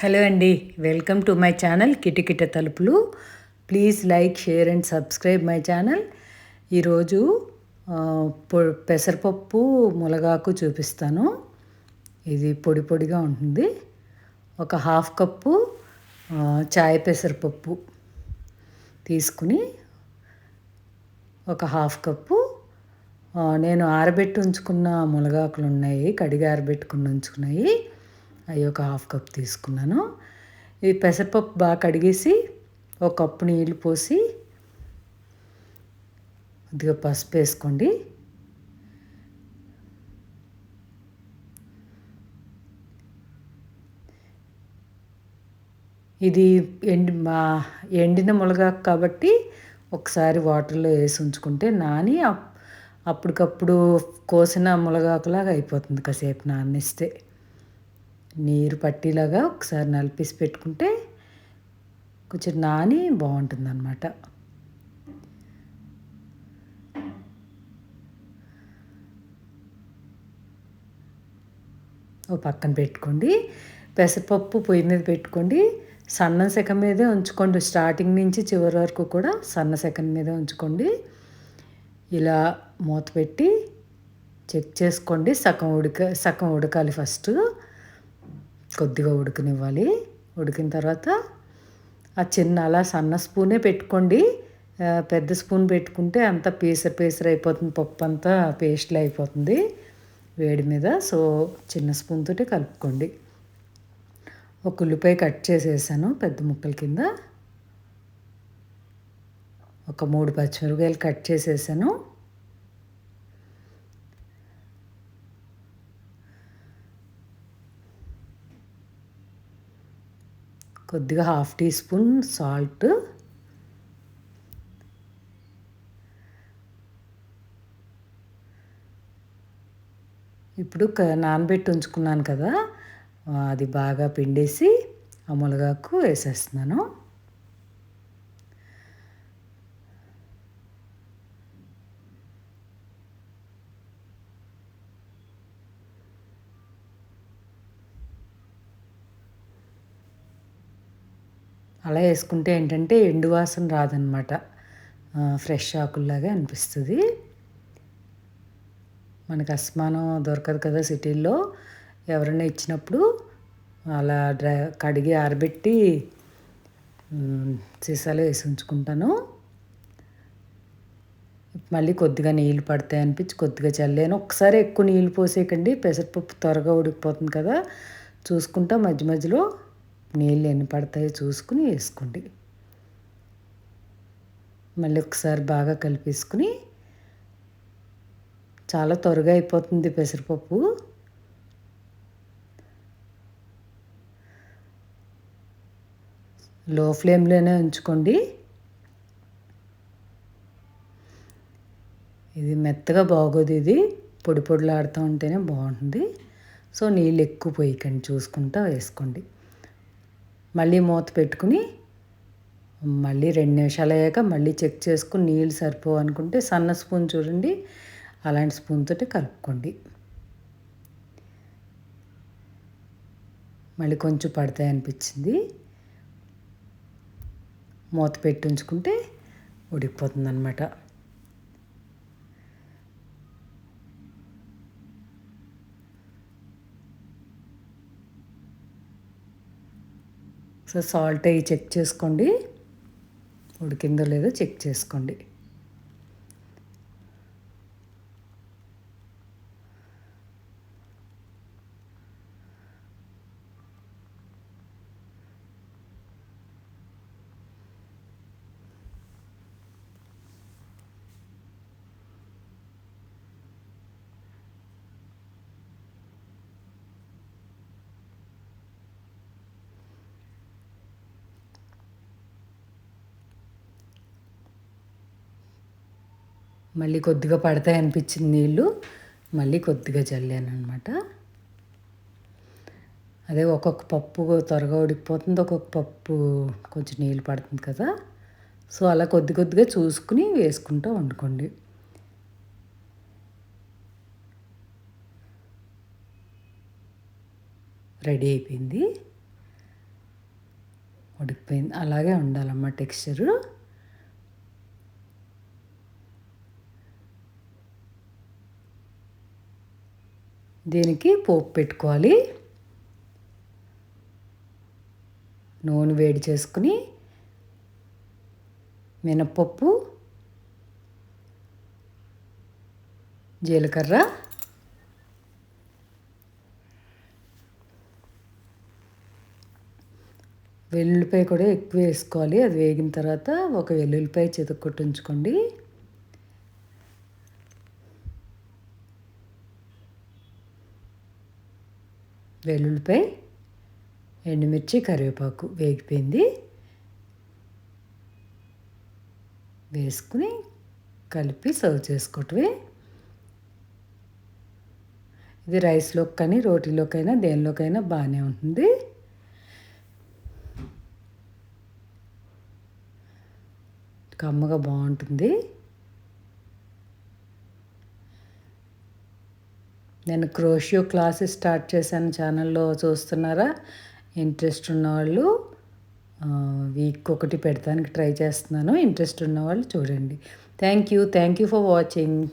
Hello అండి welcome to my channel కిటకిట తలుపులు. Please like share and subscribe my channel. ఈరోజు పెసరపప్పు ములగాకు చూపిస్తాను. ఇది పొడి పొడిగా ఉంటుంది. ఒక హాఫ్ కప్పు చాయ్ పెసరపప్పు తీసుకుని ఒక హాఫ్ కప్పు నేను ఆరబెట్టి ఉంచుకున్న మునగాకులు ఉన్నాయి కడిగి ఆరబెట్టుకుని ఉంచుకున్నాయి. అవి ఒక హాఫ్ కప్ తీసుకున్నాను. ఈ పెసరపప్పు బాగా కడిగేసి ఒక కప్పు నీళ్ళు పోసి కొద్దిగా పసుపు వేసుకోండి. ఇది ఎండి మా ఎండిన మునగాకు కాబట్టి ఒకసారి వాటర్లో వేసి ఉంచుకుంటే నాని అప్పటికప్పుడు కోసిన మునగాకులాగా అయిపోతుంది కాసేపు నానిస్తే. నీరు పట్టేలాగా ఒకసారి నలిపేసి పెట్టుకుంటే కొంచెం నాని బాగుంటుంది అనమాట ఓ పక్కన పెట్టుకోండి. పెసరపప్పు పొయ్యి మీద పెట్టుకోండి. సన్న సెక మీదే ఉంచుకోండి. స్టార్టింగ్ నుంచి చివరి వరకు కూడా సన్న సెకండ్ మీదే ఉంచుకోండి. ఇలా మూత పెట్టి చెక్ చేసుకోండి. సగం ఉడక సగం ఉడకాలి ఫస్ట్. కొద్దిగా ఉడకనివ్వాలి. ఉడికిన తర్వాత ఆ చిన్న అలా సన్న స్పూనే పెట్టుకోండి. పెద్ద స్పూన్ పెట్టుకుంటే అంత పీసర్ పీసర్ అయిపోతుంది. పప్పు అంతా పేస్ట్లు అయిపోతుంది వేడి మీద. సో చిన్న స్పూన్ తోటి కలుపుకోండి. ఒక ఉల్లిపాయ కట్ చేసేసాను పెద్ద ముక్కల కింద. ఒక మూడు పచ్చిమిరపకాయలు కట్ చేసేసాను. కొద్దిగా హాఫ్ టీ స్పూన్ సాల్ట్. ఇప్పుడు నానబెట్టి ఉంచుకున్నాను కదా అది బాగా పిండేసి ఆ మునగాకు వేసేస్తున్నాను. అలా వేసుకుంటే ఏంటంటే ఎండు వాసన రాదనమాట. ఫ్రెష్ ఆకుల్లాగా అనిపిస్తుంది. మనకు అస్మానం దొరకదు కదా సిటీల్లో. ఎవరైనా ఇచ్చినప్పుడు అలా డ్రై కడిగి ఆరబెట్టి సీసాలో వేసి ఉంచుకుంటాను. మళ్ళీ కొద్దిగా నీళ్ళు పడతాయి అనిపించి కొద్దిగా చల్లాను. ఒకసారి ఎక్కువ నీళ్ళు పోసేయకండి. పెసరపప్పు త్వరగా ఉడికిపోతుంది కదా. చూసుకుంటా మధ్య మధ్యలో. నీళ్ళు ఎన్ని పడతాయో చూసుకుని వేసుకోండి. మళ్ళీ ఒకసారి బాగా కలిపేసుకుని చాలా త్వరగా అయిపోతుంది పెసరపప్పు. లో ఫ్లేమ్లోనే ఉంచుకోండి. ఇది మెత్తగా బాగోదు ఇది. పొడి పొడిలాడుతూ ఉంటేనే బాగుంటుంది. సో నీళ్ళు ఎక్కువ పోయికండి. చూసుకుంటా వేసుకోండి. మళ్ళీ మూత పెట్టుకుని మళ్ళీ రెండు నిమిషాలు అయ్యాక మళ్ళీ చెక్ చేసుకుని నీళ్ళు సరిపోవు అనుకుంటే సన్న స్పూన్ చూడండి. అలాంటి స్పూన్ తోటి కలుపుకోండి. మళ్ళీ కొంచెం పడతాయి అనిపించింది. మూత పెట్టి ఉంచుకుంటే ఉడికిపోతుంది అనమాట సో సాల్ట్ అవి చెక్ చేసుకోండి. ఉడికిందో లేదో చెక్ చేసుకోండి. మళ్ళీ కొద్దిగా పడతాయి అనిపించింది నీళ్ళు మళ్ళీ కొద్దిగా చల్లాను అనమాట అదే ఒక్కొక్క పప్పు త్వరగా ఉడికిపోతుంది ఒక్కొక్క పప్పు కొంచెం నీళ్ళు పడుతుంది కదా. సో అలా కొద్ది కొద్దిగా చూసుకుని వేసుకుంటూ వండుకోండి. రెడీ అయిపోయింది. ఉడికిపోయింది. అలాగే ఉండాలమ్మ టెక్స్చరు. దీనికి పోపు పెట్టుకోవాలి. నూనె వేడి చేసుకుని మినప్పప్పు జీలకర్ర వెల్లుల్లిపాయ కూడా ఎక్కువ వేసుకోవాలి. అది వేగిన తర్వాత ఒక వెల్లుల్లిపాయ చితక్కొట్టు ఉంచుకోండి వెల్లుల్లిపై ఎండుమిర్చి కరివేపాకు వేగిపోయింది. వేసుకుని కలిపి సర్వ్ చేసుకోవటమే. ఇది రైస్లోకి కానీ రోటీలోకైనా దేనిలోకైనా బాగానే ఉంటుంది. కమ్మగా బాగుంటుంది. నేను క్రోషియో క్లాసెస్ స్టార్ట్ చేశాను ఛానల్లో చూస్తున్నారా? ఇంట్రెస్ట్ ఉన్నవాళ్ళు వీక్ ఒకటి పెడతానికి ట్రై చేస్తున్నాను. ఇంట్రెస్ట్ ఉన్నవాళ్ళు చూడండి. Thank you. Thank you for watching.